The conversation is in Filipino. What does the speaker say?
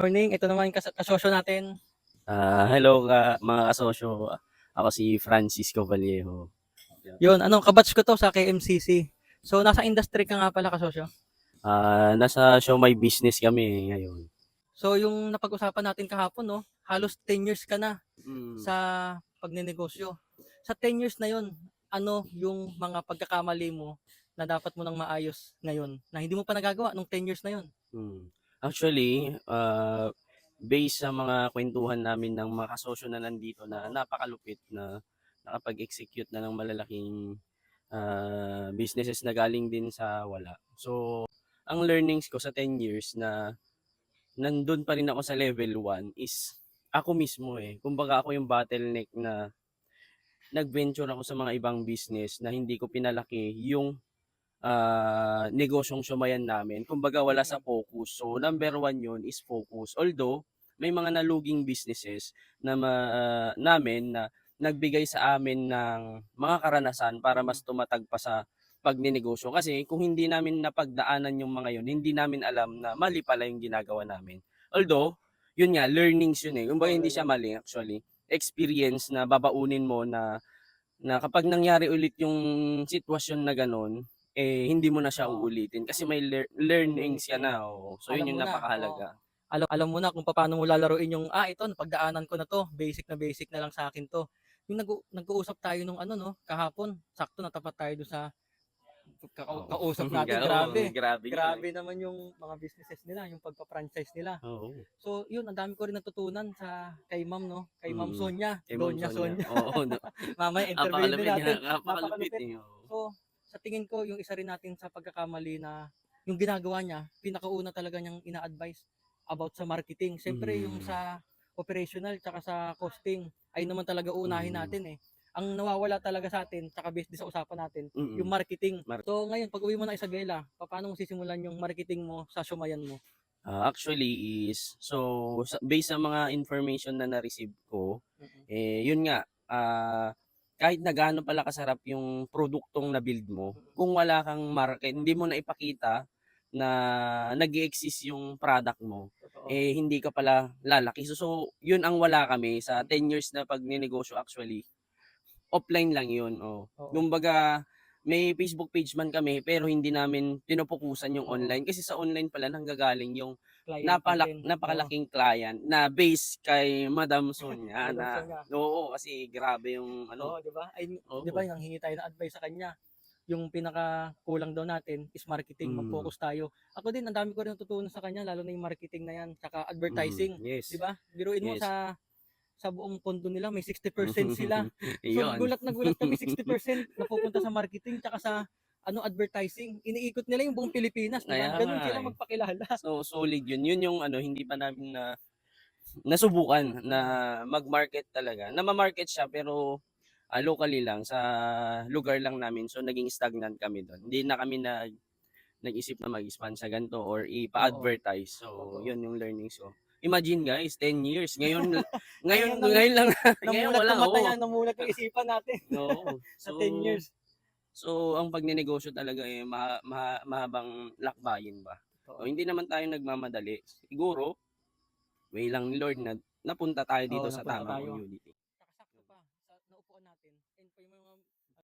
Morning, ito naman kas kasosyo natin. Ah, hello ka, mga kasosyo. Ako si Francisco Vallejo. Yun, ano, kabatch ko to sa KMCC. So, nasa industry ka nga pala kasosyo. Ah, nasa show my business kami ngayon. So, yung napag-usapan natin kahapon, no, halos 10 years ka na Mm. sa pagnenegosyo. Sa 10 years na yun, ano yung mga pagkakamali mo na dapat mo nang maayos ngayon na hindi mo pa nagagawa nung 10 years na yun? Mm. Actually, ah, based sa mga kwentuhan namin ng mga kasosyo na nandito na napakalupit na nakapag-execute na ng malalaking ah, businesses na galing din sa wala. So, ang learnings ko sa 10 years na nandun pa rin ako sa level 1 is ako mismo eh. Kumbaga ako yung bottleneck na nag-venture ako sa mga ibang business na hindi ko pinalaki yung ah, negosyong sumayan namin. Kumbaga wala sa focus. So number one yun is focus. Although may mga naluging businesses na ma- ah, namin na nagbigay sa amin ng mga karanasan para mas tumatag pa sa pagninegosyo. Kasi kung hindi namin napagdaanan yung mga yun, hindi namin alam na mali pala yung ginagawa namin. Although, yun nga, learnings yun eh. Kumbaga hindi siya mali actually. Experience na babaunin mo na na kapag nangyari ulit yung sitwasyon na ganun, eh hindi mo na siya uulitin kasi may lear- learnings ka na. oo. So Alam yun yung mo na, napakahalaga. Alam, alam mo na kung paano mo lalaruin yung, ah, ito, napagdaanan ko na to, basic na basic na lang sa akin to. Yung nag nag-uusap tayo nung ano, no, kahapon, sakto natapat tayo doon sa ka- kausap natin, Oo, grabe. grabe. yun Grabe eh. naman yung mga businesses nila, yung pagpa-franchise nila. Oo. So, yun, ang dami ko rin natutunan sa kay Ma'am, no? Kay Ma'am Mm. Sonia, Kay Ma'am Sonia. Sonia. Oo, no. Mamaya interview Napakalupit natin. niya. Napakalupit Napakalupit. eh. oo. So, sa tingin ko, yung isa rin natin sa pagkakamali na yung ginagawa niya, pinakauna talaga niyang ina-advise about sa marketing. Siyempre, yung Mm. sa operational tsaka sa costing, ay naman talaga unahin Mm. natin eh. Ang nawawala talaga sa atin, tsaka based sa usapan natin, Mm-mm. yung marketing. Mar- so, ngayon, pag uwi mo na Isabela, paano mo sisimulan yung marketing mo sa Shumayan mo? Ah, actually is, so based sa mga information na na-receive ko, eh yun nga, ah, kahit na gaano pala kasarap yung produktong na-build mo, kung wala kang market, hindi mo na ipakita na nag exist yung product mo, Totoo. eh hindi ka pala lalaki. So, so yun ang wala kami sa 10 years na pagninegosyo actually. Offline lang yun. Oh. Oo. Kumbaga, may Facebook page man kami pero hindi namin tinupukusan yung online kasi sa online pala nanggagaling yung Client napalak, natin. napakalaking client na base kay Madam Sonia Madam na Sonia. oo kasi grabe yung Oo, ano di ba? Ay, Oo. di ba, yung hingi tayo ng advice sa kanya. Yung pinaka kulang daw natin is marketing, Mm. mag-focus tayo. Ako din, ang dami ko rin natutunan sa kanya, lalo na yung marketing na yan, tsaka advertising. Mm, yes. Di ba? Biruin mo Yes. sa sa buong pondo nila, may 60% sila. So, gulat na gulat kami, 60% napupunta sa marketing, tsaka sa ano advertising. Iniikot nila yung buong Pilipinas. Di ba? Kaya Ganun nga sila eh. magpakilala. So solid yun. Yun yung ano hindi pa namin na nasubukan na mag-market talaga. Na ma-market siya pero ah, locally lang sa lugar lang namin. So naging stagnant kami doon. Hindi na kami nag nag-isip na mag-expand sa ganito or ipa-advertise. So Oo. yun yung learnings ko. Imagine guys, 10 years. Ngayon ngayon Ngayon ngayon lang ngayon Namulat wala. ang mata namulat yung isipan natin Oo. sa 10 years. So, ang pagnenegosyo talaga eh, ma- ma- mahabang lakbayin ba? O, hindi naman tayo nagmamadali. Siguro, way lang ni Lord na napunta tayo dito Oo, sa napunta tamang tayo. community.